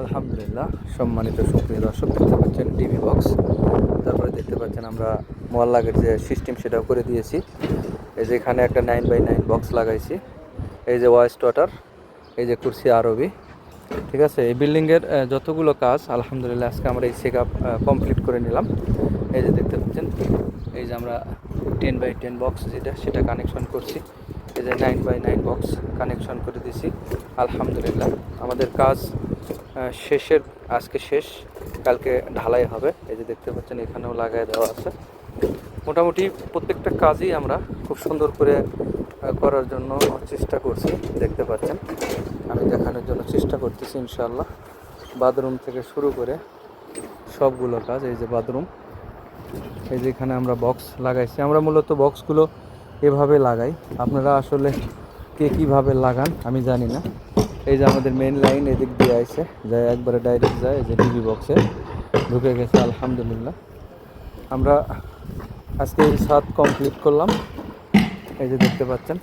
আলহামদুলিল্লাহ, সম্মানিত সুপ্রিয় দর্শক, দেখতে পাচ্ছেন টিভি বক্স তারপরে দেখতে পাচ্ছেন আমরা মোয়াল্লাগের যে সিস্টেম সেটাও করে দিয়েছি। এই যে এখানে একটা নাইন বাই নাইন বক্স লাগাইছি। এই যে ওয়াইস ওয়াটার এই যে কুরসি আরবি ঠিক আছে, এই বিল্ডিংয়ের যতগুলো কাজ, আলহামদুলিল্লাহ, আজকে আমরা এই চেক আপ কমপ্লিট করে নিলাম। এই যে দেখতে পাচ্ছেন, এই যে আমরা টেন বাই টেন বক্স যেটা, সেটা কানেকশন করছি। এই যে nine by nine box connection করে দিছি। আলহামদুলিল্লাহ, আমাদের কাজ শেষের, আজকে শেষ, কালকে ঢালাই হবে। এই যে দেখতে পাচ্ছেন, এখানেও লাগাই দেওয়া আছে। মোটামুটি প্রত্যেকটা কাজই আমরা খুব সুন্দর করে করার জন্য চেষ্টা করছি, দেখতে পাচ্ছেন। আমি দেখানোর জন্য চেষ্টা করতেছি ইনশাল্লাহ বাথরুম থেকে শুরু করে সবগুলো কাজ, এই যে বাথরুম। এই যে এখানে আমরা বক্স লাগাইছি। আমরা মূলত বক্সগুলো এভাবে লাগাই। আপনারা আসলে কে কীভাবে লাগান, আমি জানি না। এই যে আমাদের মেন লাইন এদিক দিয়ে আইছে, যায় একবারে ডাইরেক্ট যায়, এই যে টিভি বক্সে ঢুকে গেছে, আলহামদুলিল্লাহ। আমরা আজকে এই সাত কমপ্লিট করলাম। এই যে দেখতে পাচ্ছেন,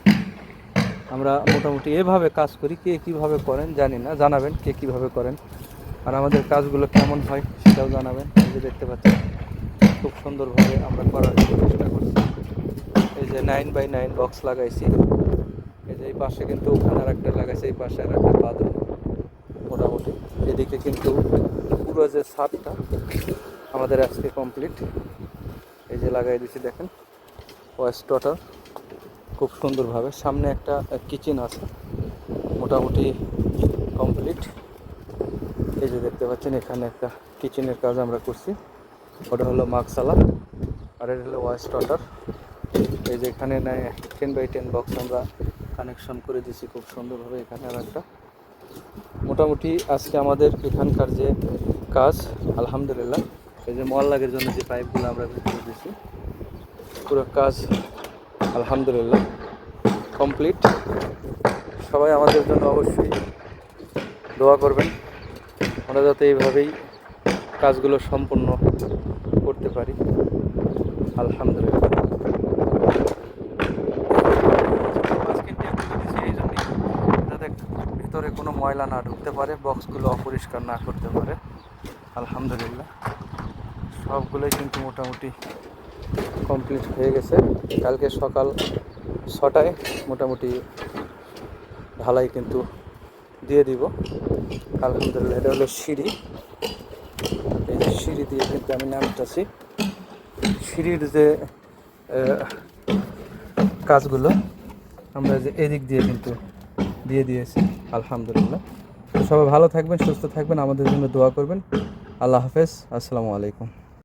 আমরা মোটামুটি এভাবে কাজ করি, কে কীভাবে করেন জানি না, জানাবেন কে কীভাবে করেন, আর আমাদের কাজগুলো কেমন হয় সেটাও জানাবেন। এই যে দেখতে পাচ্ছেন, খুব সুন্দরভাবে আমরা করার চেষ্টা করছি। এই যে নাইন বাই নাইন বক্স লাগাইছি। এই পাশে কিন্তু ওখানে আর একটা লাগাইছে, এই পাশে আর একটা বাথরুম মোটামুটি। এদিকে কিন্তু পুরো যে ছাদটা, আমাদের আজকে কমপ্লিট এই যে লাগাই দিছি, দেখেন। ওয়েস্ট ওয়াটার খুব সুন্দরভাবে। সামনে একটা কিচেন আছে। মোটামুটি কমপ্লিট এই যে দেখতে পাচ্ছেন, এখানে একটা কিচেনের কাজ আমরা করছি। ওটা হলো মাকসালা। আর এটা হলো ওয়েস্ট ওয়াটার এই যে এখানে টেন বাই টেন বক্স আমরা কানেকশন করে দিয়েছি, খুব সুন্দরভাবে এখানে আর একটা। মোটামুটি আজকে আমাদের এখানকার যে কাজ, আলহামদুলিল্লাহ। এই যে মহল্লাগের জন্য যে পাইপগুলো আমরা করে দিয়েছি, পুরো কাজ আলহামদুলিল্লাহ কমপ্লিট। সবাই আমাদের জন্য অবশ্যই দোয়া করবেন, আমরা যাতে এইভাবেই কাজগুলো সম্পূর্ণ করতে পারি। আলহামদুলিল্লাহ মাঝখানটা একটু দিয়েছি এই জন্যই, যাতে ভিতরে কোনো ময়লা না ঢুকতে পারে বক্সগুলো অপরিষ্কার না করতে পারে। আলহামদুলিল্লাহ। সবগুলোই কিন্তু মোটামুটি কমপ্লিট হয়ে গেছে। কালকে সকাল ছটায় মোটামুটি ঢালাই কিন্তু দিয়ে দিব। আলহামদুলিল্লাহ, এটা হলো সিঁড়ি। এই যে সিঁড়ি দিয়ে কিন্তু আমি নামতেছি। সিঁড়ির যে কাজগুলো, আমরা যে এদিক দিয়ে কিন্তু দিয়ে দিয়েছি। আলহামদুলিল্লাহ। সবাই ভালো থাকবেন সুস্থ থাকবেন আমাদের জন্য দোয়া করবেন। আল্লাহ হাফেজ আসসালামু আলাইকুম।